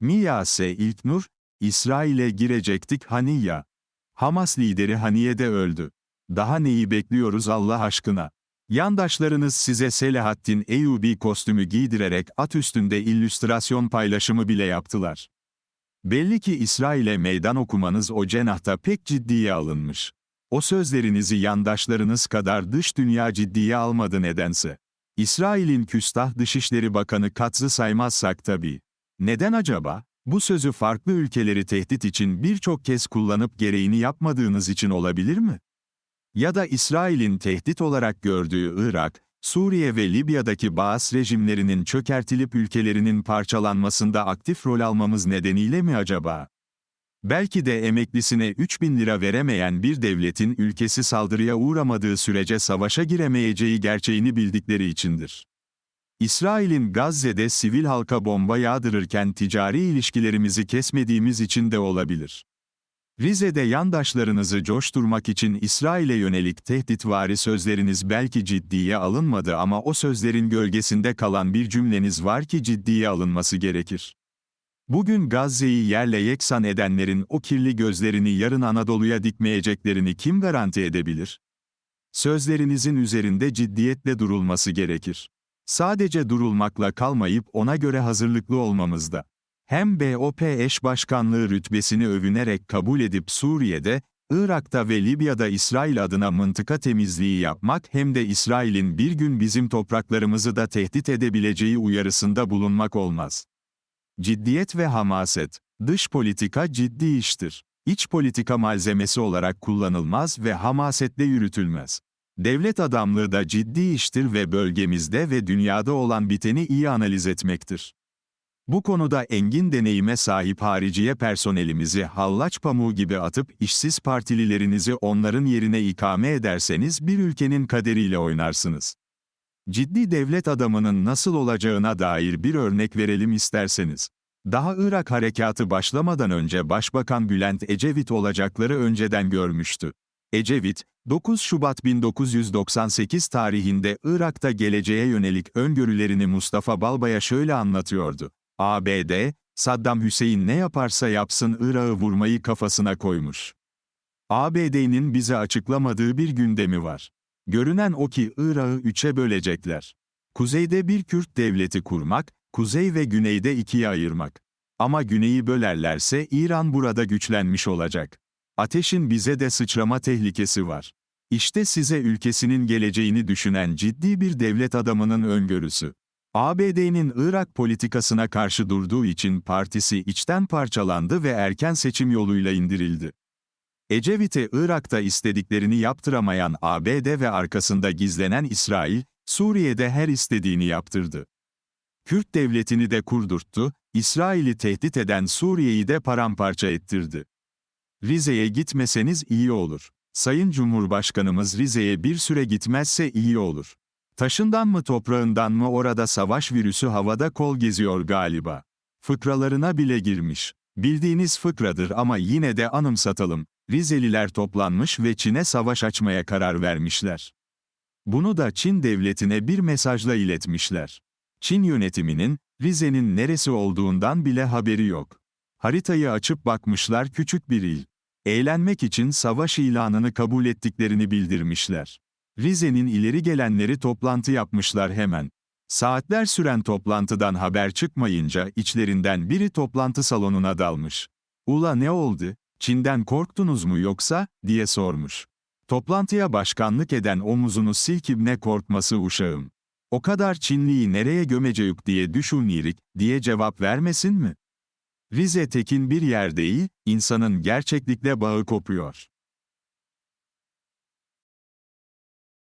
Miyase İlknur, İsrail'e girecektik hani. Hamas lideri Haniye de öldü. Daha neyi bekliyoruz Allah aşkına? Yandaşlarınız size Selahattin Eyyubi kostümü giydirerek at üstünde illüstrasyon paylaşımı bile yaptılar. Belli ki İsrail'e meydan okumanız o cenahta pek ciddiye alınmış. O sözlerinizi yandaşlarınız kadar dış dünya ciddiye almadı nedense. İsrail'in küstah Dışişleri Bakanı Katz'ı saymazsak tabii. Neden acaba? Bu sözü farklı ülkeleri tehdit için birçok kez kullanıp gereğini yapmadığınız için olabilir mi? Ya da İsrail'in tehdit olarak gördüğü Irak, Suriye ve Libya'daki Baas rejimlerinin çökertilip ülkelerinin parçalanmasında aktif rol almamız nedeniyle mi acaba? Belki de emeklisine 3000 lira veremeyen bir devletin ülkesi saldırıya uğramadığı sürece savaşa giremeyeceği gerçeğini bildikleri içindir. İsrail'in Gazze'de sivil halka bomba yağdırırken ticari ilişkilerimizi kesmediğimiz için de olabilir. Rize'de yandaşlarınızı coşturmak için İsrail'e yönelik tehditvari sözleriniz belki ciddiye alınmadı ama o sözlerin gölgesinde kalan bir cümleniz var ki ciddiye alınması gerekir. Bugün Gazze'yi yerle yeksan edenlerin o kirli gözlerini yarın Anadolu'ya dikmeyeceklerini kim garanti edebilir? Sözlerinizin üzerinde ciddiyetle durulması gerekir. Sadece durulmakla kalmayıp ona göre hazırlıklı olmamızda. Hem BOP eş başkanlığı rütbesini övünerek kabul edip Suriye'de, Irak'ta ve Libya'da İsrail adına mıntıka temizliği yapmak hem de İsrail'in bir gün bizim topraklarımızı da tehdit edebileceği uyarısında bulunmak olmaz. Ciddiyet ve hamaset, dış politika ciddi iştir. İç politika malzemesi olarak kullanılmaz ve hamasetle yürütülmez. Devlet adamlığı da ciddi iştir ve bölgemizde ve dünyada olan biteni iyi analiz etmektir. Bu konuda engin deneyime sahip hariciye personelimizi hallaç pamuğu gibi atıp işsiz partililerinizi onların yerine ikame ederseniz bir ülkenin kaderiyle oynarsınız. Ciddi devlet adamının nasıl olacağına dair bir örnek verelim isterseniz. Daha Irak harekatı başlamadan önce Başbakan Bülent Ecevit olacakları önceden görmüştü. Ecevit, 9 Şubat 1998 tarihinde Irak'ta geleceğe yönelik öngörülerini Mustafa Balbay'a şöyle anlatıyordu. ABD, Saddam Hüseyin ne yaparsa yapsın Irak'ı vurmayı kafasına koymuş. ABD'nin bize açıklamadığı bir gündemi var. Görünen o ki Irak'ı üçe bölecekler. Kuzeyde bir Kürt devleti kurmak, kuzey ve güneyde ikiye ayırmak. Ama güneyi bölerlerse İran burada güçlenmiş olacak. Ateşin bize de sıçrama tehlikesi var. İşte size ülkesinin geleceğini düşünen ciddi bir devlet adamının öngörüsü. ABD'nin Irak politikasına karşı durduğu için partisi içten parçalandı ve erken seçim yoluyla indirildi. Ecevit'e Irak'ta istediklerini yaptıramayan ABD ve arkasında gizlenen İsrail, Suriye'de her istediğini yaptırdı. Kürt devletini de kurdurttu, İsrail'i tehdit eden Suriye'yi de paramparça ettirdi. Rize'ye gitmeseniz iyi olur. Sayın Cumhurbaşkanımız Rize'ye bir süre gitmezse iyi olur. Taşından mı toprağından mı orada savaş virüsü havada kol geziyor galiba. Fıkralarına bile girmiş. Bildiğiniz fıkradır ama yine de anımsatalım. Rizeliler toplanmış ve Çin'e savaş açmaya karar vermişler. Bunu da Çin devletine bir mesajla iletmişler. Çin yönetiminin, Rize'nin neresi olduğundan bile haberi yok. Haritayı açıp bakmışlar küçük bir il. Eğlenmek için savaş ilanını kabul ettiklerini bildirmişler. Rize'nin ileri gelenleri toplantı yapmışlar hemen. Saatler süren toplantıdan haber çıkmayınca içlerinden biri toplantı salonuna dalmış. Ula ne oldu? Çin'den korktunuz mu yoksa? diye sormuş. Toplantıya başkanlık eden omuzunu silkip ne korkması uşağım. O kadar Çinliyi nereye gömeceyük diye düşünürik, diye cevap vermesin mi? Rize tekin bir yer değil, insanın gerçeklikle bağı kopuyor.